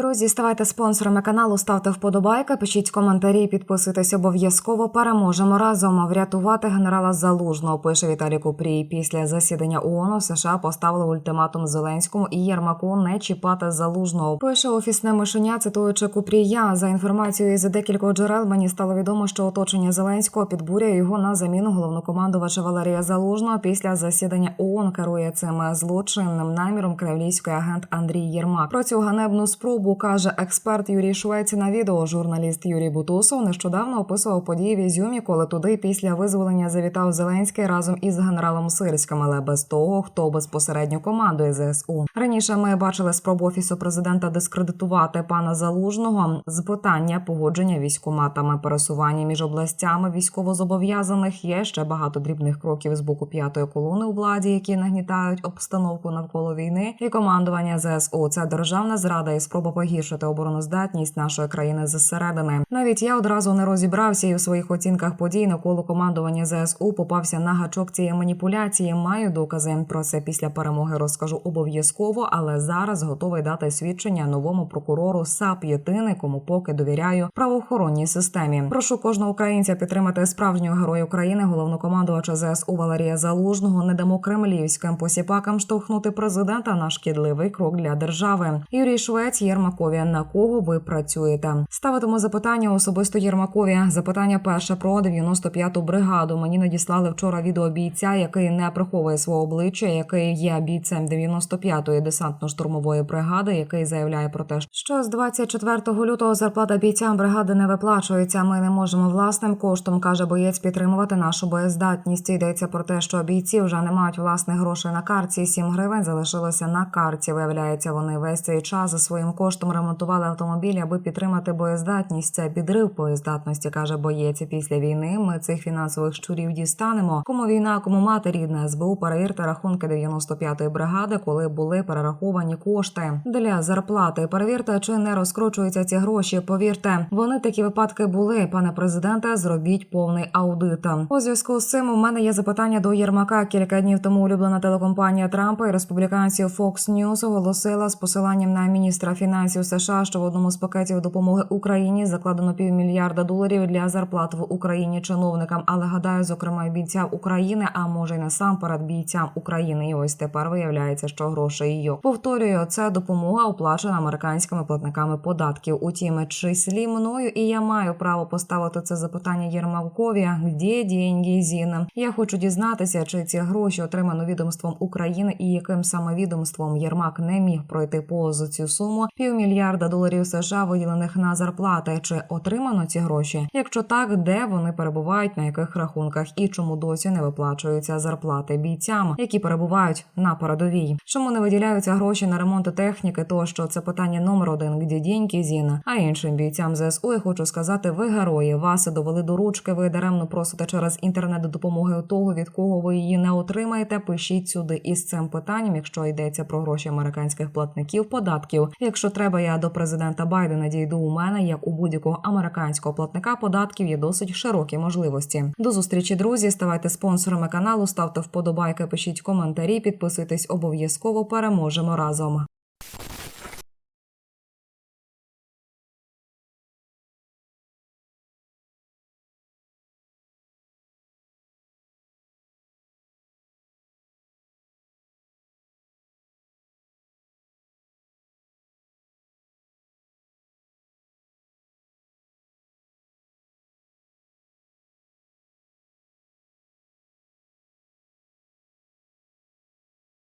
Друзі, ставайте спонсорами каналу, ставте вподобайки, пишіть коментарі, підписуйтесь обов'язково. Переможемо разом врятувати генерала Залужного. Пише Віталій Купрій. Після засідання ООН США поставили ультиматум Зеленському і Єрмаку не чіпати залужного. Пише офісне мишеня, цитуючи Купрія. За інформацією з декількох джерел мені стало відомо, що оточення Зеленського підбурює його на заміну головнокомандувача Валерія Залужного. Після засідання ООН керує цим злочинним наміром кремлівський агент Андрій Єрмак. Про цю ганебну спробу каже експерт Юрій Швець на відео. Журналіст Юрій Бутусов нещодавно описував події в Ізюмі, коли туди після визволення завітав Зеленський разом із генералом Сирським, але без того, хто безпосередньо командує ЗСУ. Раніше ми бачили спробу офісу президента дискредитувати пана Залужного з питання погодження військоматами, пересування між областями військовозобов'язаних. Є ще багато дрібних кроків з боку п'ятої колони у владі, які нагнітають обстановку навколо війни. І командування ЗСУ це державна зрада і спроба погіршити обороноздатність нашої країни зсередини. Навіть я одразу не розібрався і у своїх оцінках подій навколо командування ЗСУ попався на гачок цієї маніпуляції. Маю докази про це після перемоги. Розкажу обов'язково, але зараз готовий дати свідчення новому прокурору САП Єтини, кому поки довіряю правоохоронній системі. Прошу кожного українця підтримати справжнього героя України, головнокомандувача ЗСУ Валерія Залужного. Не дамо кремлівським посіпакам штовхнути президента на шкідливий крок для держави. Юрій Швець Єрмакові. На кого ви працюєте? Ставитиму запитання особисто Єрмакові. Запитання перше про 95-ту бригаду. Мені надіслали вчора відео бійця, який не приховує свого обличчя, який є бійцем 95-ї десантно-штурмової бригади, який заявляє про те, що з 24 лютого зарплата бійцям бригади не виплачується. Ми не можемо власним коштом, каже боєць, підтримувати нашу боєздатність. Йдеться про те, що бійці вже не мають власних грошей на карті. 7 гривень залишилося на карті. Виявляється, вони весь цей час за своїм коштом ремонтували автомобіль, аби підтримати боєздатність. Це підрив боєздатності, каже боєць. Після війни ми цих фінансових щурів дістанемо. Кому війна, кому мати рідна СБУ перевірте рахунки 95-ї бригади, коли були перераховані кошти для зарплати. Перевірте, чи не розкручуються ці гроші. Повірте, вони такі випадки були. Пане президенте, зробіть повний аудит. У зв'язку з цим у мене є запитання до Єрмака. Кілька днів тому улюблена телекомпанія Трампа і республіканців Fox News оголосила з посиланням на міністра фінансів США, що в одному з пакетів допомоги Україні закладено півмільярда доларів для зарплат в Україні чиновникам. Але гадаю, зокрема, й бійцям України, а може й насамперед бійцям України. І ось тепер виявляється, що грошей її повторюю. Це допомога оплачена американськими платниками податків. Утім, числі мною, і я маю право поставити це запитання Єрмакові. Де деньги, Зіна? Я хочу дізнатися, чи ці гроші отримано відомством України і яким саме відомством Єрмак не міг пройти повз цю суму півмільярда доларів США, виділених на зарплати. Чи отримано ці гроші? Якщо так, де вони перебувають, на яких рахунках і чому досі не виплачуються зарплати бійцям, які перебувають на передовій? Чому не виділяються гроші на ремонт техніки? Тощо це питання номер один, де деньги, Зіна. А іншим бійцям ЗСУ я хочу сказати, ви герої. Вас довели до ручки. Ви даремно просите через інтернет допомоги того, від кого ви її не отримаєте. Пишіть сюди із цим питанням, якщо йдеться про гроші американських платників податків. Якщо треба, я до президента Байдена дійду. У мене як у будь-якого американського платника податків є досить широкі можливості. До зустрічі, друзі. Ставайте спонсорами каналу, ставте вподобайки, пишіть коментарі, підписуйтесь обов'язково. Переможемо разом.